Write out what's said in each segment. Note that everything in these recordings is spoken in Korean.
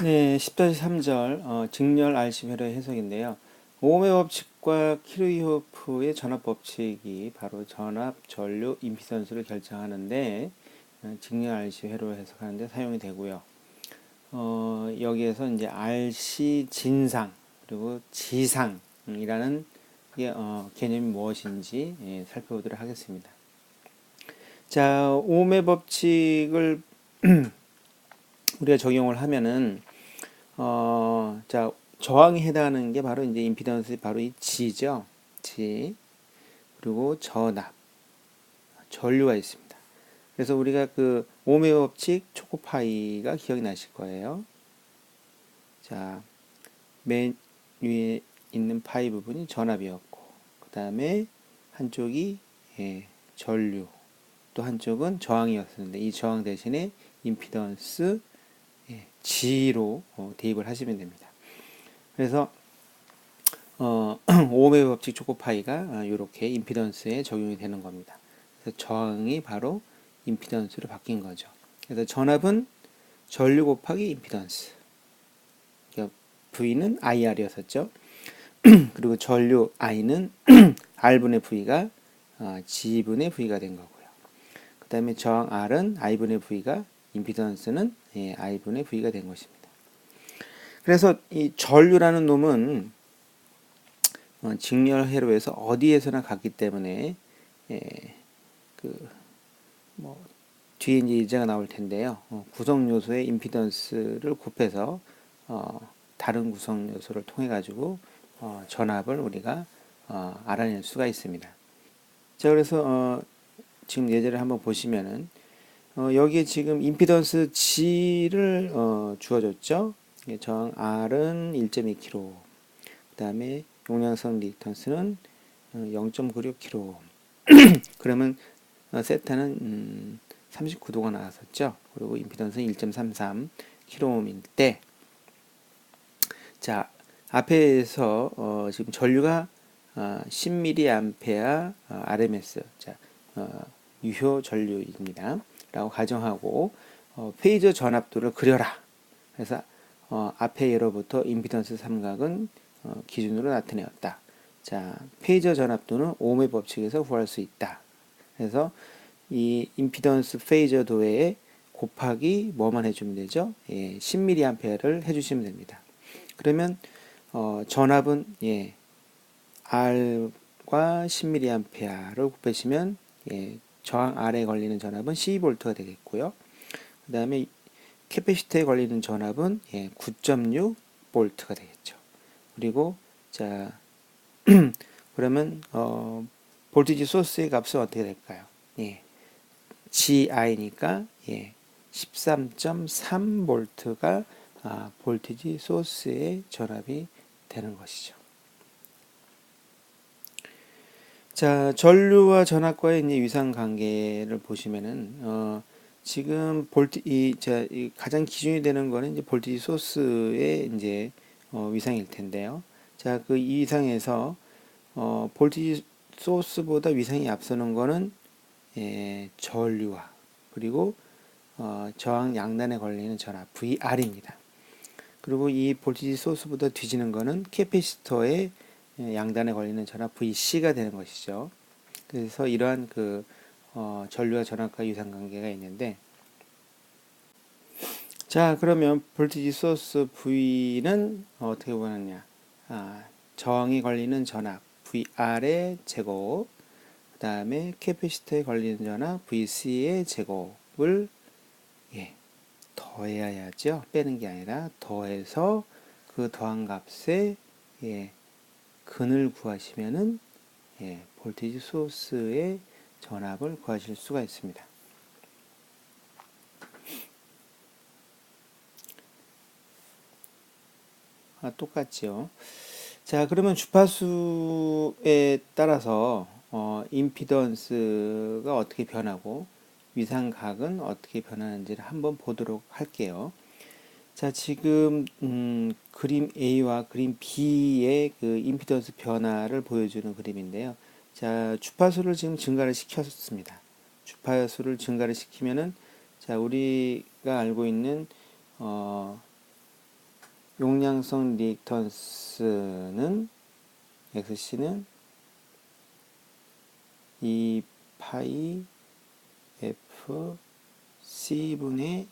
네, 10-3절 어, 직렬 RC 회로의 해석인데요. 오음의 법칙과 키르이호프의 전압 법칙이 바로 전압, 전류, 임피던스를 결정하는데 어, 직렬 RC 회로 해석하는데 사용이 되고요. 어, 여기에서 이제 RC 진상 그리고 지상이라는 게, 어, 개념이 무엇인지 예, 살펴보도록 하겠습니다. 자, 오음의 법칙을 우리가 적용을 하면은 어, 자, 저항이 해당하는 게 바로 이제 임피던스 바로 이 G죠. G. 그리고 전압. 전류가 있습니다. 그래서 우리가 그 오메 법칙 초코파이가 기억이 나실 거예요. 자, 맨 위에 있는 파이 부분이 전압이었고, 그 다음에 한쪽이 예, 전류, 또 한쪽은 저항이었는데 이 저항 대신에 임피던스 예, G로 어, 대입을 하시면 됩니다. 그래서 어, 오음의 법칙 초코파이가 이렇게 아, 임피던스에 적용이 되는 겁니다. 그래서 저항이 바로 임피던스로 바뀐 거죠. 그래서 전압은 전류 곱하기 임피던스. 그러니까 V는 IR이었었죠. 그리고 전류 I는 R분의 V가 어, G분의 V가 된 거고요. 그 다음에 저항 R은 I분의 V가 임피던스는 예, I분의 V가 된 것입니다. 그래서 이 전류라는 놈은 어, 직렬 회로에서 어디에서나 갔기 때문에 예, 그뭐 뒤에 이제 이제가 나올 텐데요. 어, 구성 요소의 임피던스를 곱해서 어, 다른 구성 요소를 통해 가지고 어, 전압을 우리가 어, 알아낼 수가 있습니다. 자, 그래서 어, 지금 예제를 한번 보시면은 어, 여기에 지금 임피던스 G를 어, 주어졌죠. 저항 R은 1.2kg. 그 다음에 용량성 리턴스는 0.96kg. 어, 그러면 어, 세타는 음, 39도가 나왔었죠. 그리고 임피던스는 1.33kg일 때, 자 앞에서 어, 지금 전류가 어, 10mA 어, RMS, 자 어, 유효 전류입니다. 라고 가정하고 어, 페이저 전압도를 그려라. 그래서 어, 앞에 예로부터 임피던스 삼각은 어, 기준으로 나타내었다. 자, 페이저 전압도는 오음의 법칙에서 구할 수 있다. 그래서 이 임피던스 페이저 도에 곱하기 뭐만 해주면 되죠? 예, 10mA를 해주시면 됩니다. 그러면 어, 전압은 예, R과 10mA를 곱하시면 예, 저항 R에 걸리는 전압은 12V가 되겠고요. 그 다음에 캐패시터에 걸리는 전압은 예, 9.6V가 되겠죠. 그리고 자 그러면 어, 볼티지 소스의 값은 어떻게 될까요? 예, GI니까 예, 13.3V가 아, 볼티지 소스의 전압이 되는 것이죠. 자, 전류와 전압과의 이제 위상 관계를 보시면은 어, 지금 볼티 이, 자, 이 가장 기준이 되는 거는 이제 볼티지 소스의 이제 어, 위상일 텐데요. 자, 그 이상에서 어, 볼티지 소스보다 위상이 앞서는 거는 예, 전류와 그리고 어, 저항 양단에 걸리는 전압 VR입니다. 그리고 이 볼티지 소스보다 뒤지는 거는 캐패시터의 예, 양단에 걸리는 전압 VC가 되는 것이죠. 그래서 이러한 그 어, 전류와 전압과 유상 관계가 있는데 자 그러면 볼티지 소스 V는 어떻게 보느냐 아, 저항이 걸리는 전압 VR의 제곱 그 다음에 캐패시터에 걸리는 전압 VC의 제곱을 예, 더해야죠 빼는 게 아니라 더해서 그 더한 값에 예, 근을 구하시면은 예, 볼티지 소스의 전압을 구하실 수가 있습니다. 아, 똑같죠. 자, 그러면 주파수에 따라서 어, 임피던스가 어떻게 변하고 위상각은 어떻게 변하는지를 한번 보도록 할게요. 자, 지금 음, 그림 A와 그림 B의 그 임피던스 변화를 보여주는 그림인데요. 자, 주파수를 지금 증가를 시켰습니다. 주파수를 증가를 시키면은 자, 우리가 알고 있는 어, 용량성 리액턴스는 XC는 2 파이 F C분의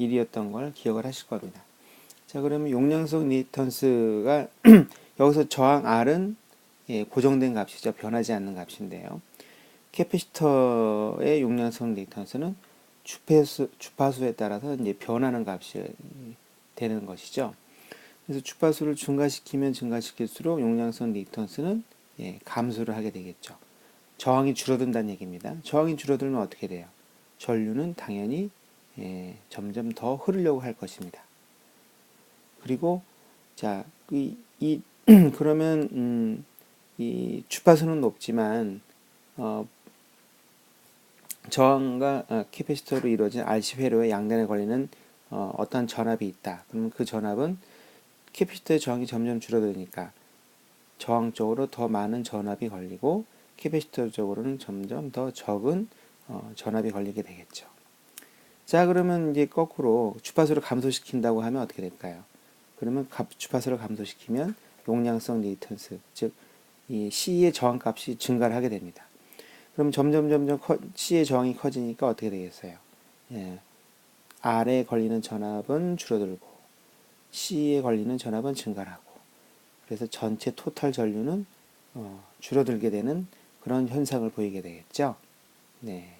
1이었던 걸 기억을 하실 겁니다. 자, 그러면 용량성 리액턴스가 여기서 저항 R은 예, 고정된 값이죠. 변하지 않는 값인데요. 캐피시터의 용량성 리액턴스는 주파수, 주파수에 따라서 이제 변하는 값이 되는 것이죠. 그래서 주파수를 증가시키면 증가시킬수록 용량성 리액턴스는 예, 감소를 하게 되겠죠. 저항이 줄어든다는 얘기입니다. 저항이 줄어들면 어떻게 돼요? 전류는 당연히 예, 점점 더 흐르려고 할 것입니다. 그리고 자, 이, 이 그러면 음, 이 주파수는 높지만 어, 저항과 어, 캐패시터로 이루어진 RC 회로의 양단에 걸리는 어, 어떤 전압이 있다. 그러면 그 전압은 캐패시터의 저항이 점점 줄어드니까 저항 쪽으로 더 많은 전압이 걸리고 캐패시터 쪽으로는 점점 더 적은 어, 전압이 걸리게 되겠죠. 자, 그러면 이제 거꾸로 주파수를 감소시킨다고 하면 어떻게 될까요? 그러면 주파수를 감소시키면 용량성 리턴스, 즉, 이 C의 저항값이 증가를 하게 됩니다. 그럼 점점 점점 커, C의 저항이 커지니까 어떻게 되겠어요? 예. R에 걸리는 전압은 줄어들고 C에 걸리는 전압은 증가하고 그래서 전체 토탈 전류는 어, 줄어들게 되는 그런 현상을 보이게 되겠죠. 네.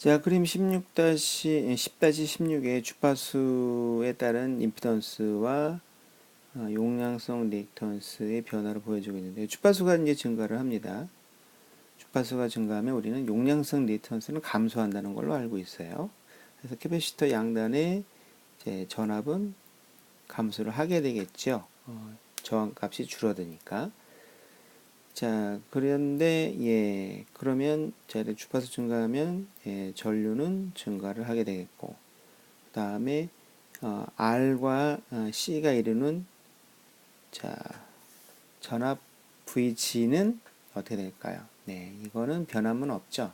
자, 그림 16-10-16의 주파수에 따른 임피던스와 어, 용량성 리액턴스의 변화를 보여주고 있는데 주파수가 이제 증가를 합니다. 주파수가 증가하면 우리는 용량성 리턴스는 감소한다는 걸로 알고 있어요. 그래서 캐패시터 양단의 전압은 감소를 하게 되겠죠. 어, 저항값이 줄어드니까. 자, 그런데 예, 그러면 자, 주파수 증가하면 예, 전류는 증가를 하게 되겠고, 그 다음에 어, R과 어, C가 이루는 자 전압 VG는 어떻게 될까요? 네, 이거는 변함은 없죠.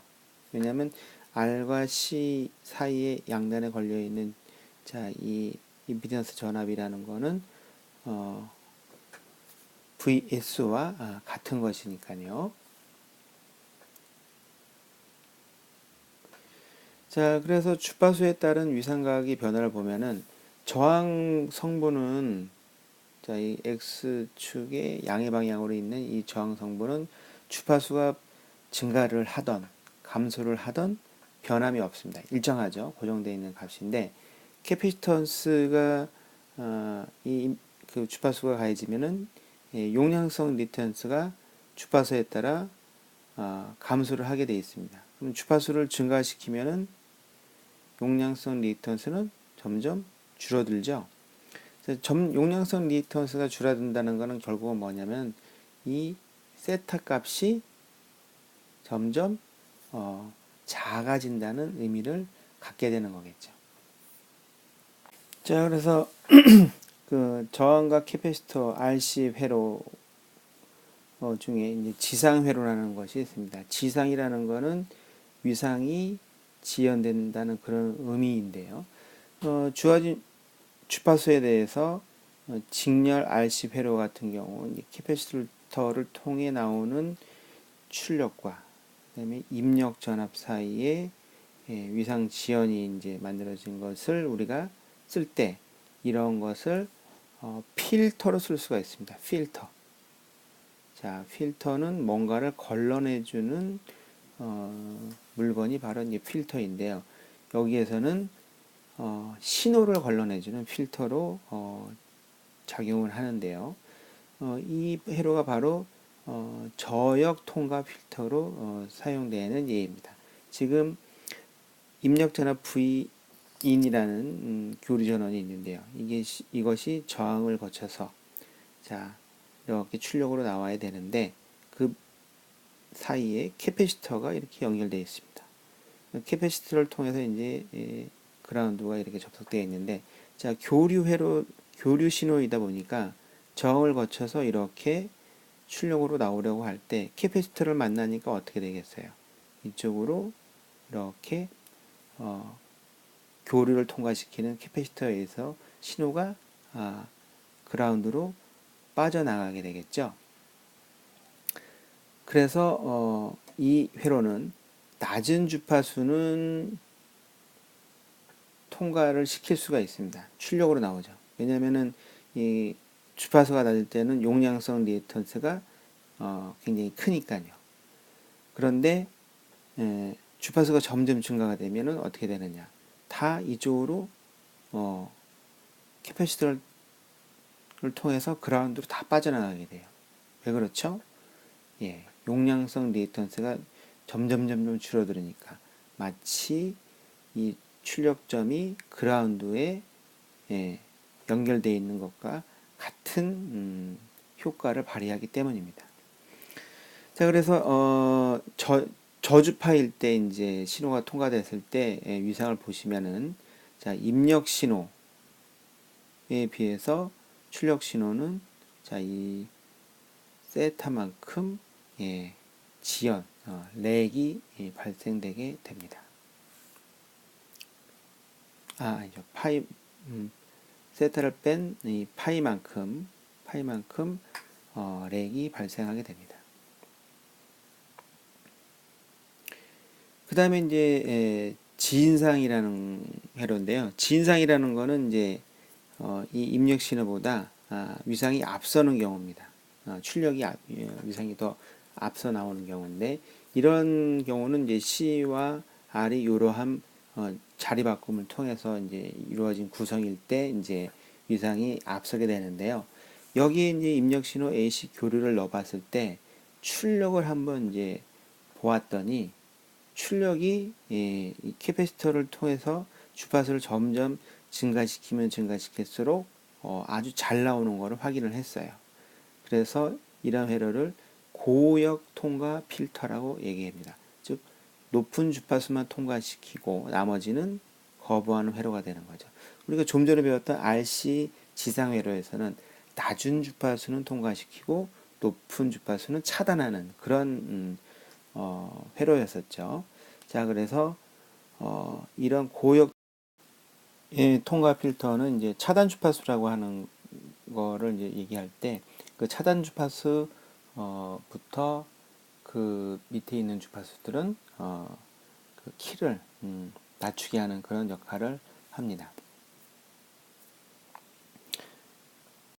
왜냐하면 R과 C 사이에 양단에 걸려 있는 자, 이 임피던스 전압이라는 거는 어, VS와 아, 같은 것이니까요. 자, 그래서 주파수에 따른 위상각의 변화를 보면은 저항 성분은 자, 이 X축의 양의 방향으로 있는 이 저항 성분은 주파수가 증가를 하던 감소를 하던 변함이 없습니다. 일정하죠. 고정되어 있는 값인데 캐피턴스가 어, 이그 주파수가 가해지면은 예, 용량성 리턴스가 주파수에 따라 어, 감소를 하게 되어 있습니다. 그럼 주파수를 증가시키면은 용량성 리턴스는 점점 줄어들죠. 점 용량성 리턴스가 줄어든다는 것은 결국은 뭐냐면 이 세타 값이 점점 어, 작아진다는 의미를 갖게 되는 거겠죠. 자, 그래서 그 저항과 캐패시터 RC 회로 어, 중에 이제 지상 회로라는 것이 있습니다. 지상이라는 것은 위상이 지연된다는 그런 의미인데요. 어, 주어진 주파수에 대해서 어, 직렬 RC 회로 같은 경우 캐패시터를 통해 나오는 출력과 그다음에 입력 전압 사이에 예, 위상 지연이 이제 만들어진 것을 우리가 쓸 때 이런 것을 어, 필터로 쓸 수가 있습니다. 필터. 자, 필터는 뭔가를 걸러내주는 어, 물건이 바로 이제 필터인데요. 여기에서는 어, 신호를 걸러내주는 필터로 어, 작용을 하는데요. 어, 이 회로가 바로 어, 저역 통과 필터로 어, 사용되는 예입니다. 지금 입력 전압 V 인이라는 음, 교류 전원이 있는데요. 이게 이것이 저항을 거쳐서 자 이렇게 출력으로 나와야 되는데 그 사이에 캐패시터가 이렇게 연결되어 있습니다. 캐패시터를 통해서 이제 예, 그라운드가 이렇게 접속되어 있는데 자 교류회로 교류 신호이다 보니까 저항을 거쳐서 이렇게 출력으로 나오려고 할 때 캐패시터를 만나니까 어떻게 되겠어요? 이쪽으로 이렇게 어, 교류를 통과시키는 캐패시터에서 신호가 아, 그라운드로 빠져나가게 되겠죠. 그래서 어, 이 회로는 낮은 주파수는 통과를 시킬 수가 있습니다. 출력으로 나오죠. 왜냐하면은 이 주파수가 낮을 때는 용량성 리액턴스가 어, 굉장히 크니까요. 그런데 에, 주파수가 점점 증가가 되면은 어떻게 되느냐? 다 이쪽으로 어, 캐패시터를 통해서 그라운드로 다 빠져나가게 돼요. 왜 그렇죠? 예, 용량성 리액턴스가 점점 점점 줄어들으니까 마치 이 출력점이 그라운드에 예, 연결되어 있는 것과 같은 음, 효과를 발휘하기 때문입니다. 자, 그래서 어, 저 저주파일 때 이제 신호가 통과됐을 때 예, 위상을 보시면은 자 입력 신호에 비해서 출력 신호는 자이 세타만큼 예, 지연 어, 렉이 예, 발생되게 됩니다. 아 아니죠 파이 음, 세타를 뺀 이 파이만큼 파이만큼 어, 렉이 발생하게 됩니다. 그 다음에 이제 에, 지인상이라는 회로인데요. 지인상이라는 거는 이제 어, 이 입력 신호보다 아, 위상이 앞서는 경우입니다. 아, 출력이 앞, 예, 위상이 더 앞서 나오는 경우인데 이런 경우는 이제 C와 R이 이러한 어, 자리 바꿈을 통해서 이제 이루어진 구성일 때 이제 위상이 앞서게 되는데요. 여기에 이제 입력 신호 AC 교류를 넣어봤을 때 출력을 한번 이제 보았더니 출력이 예, 이 캐패시터를 통해서 주파수를 점점 증가시키면 증가시킬수록 어, 아주 잘 나오는 것을 확인을 했어요. 그래서 이런 회로를 고역 통과 필터라고 얘기합니다. 즉 높은 주파수만 통과시키고 나머지는 거부하는 회로가 되는 거죠. 우리가 좀 전에 배웠던 RC 지상 회로에서는 낮은 주파수는 통과시키고 높은 주파수는 차단하는 그런 음, 어, 회로였었죠. 자, 그래서 어, 이런 고역 의 통과 필터는 이제 차단 주파수라고 하는 거를 이제 얘기할 때 그 차단 주파수 어부터 그 밑에 있는 주파수들은 어, 그 키를 음, 낮추게 하는 그런 역할을 합니다.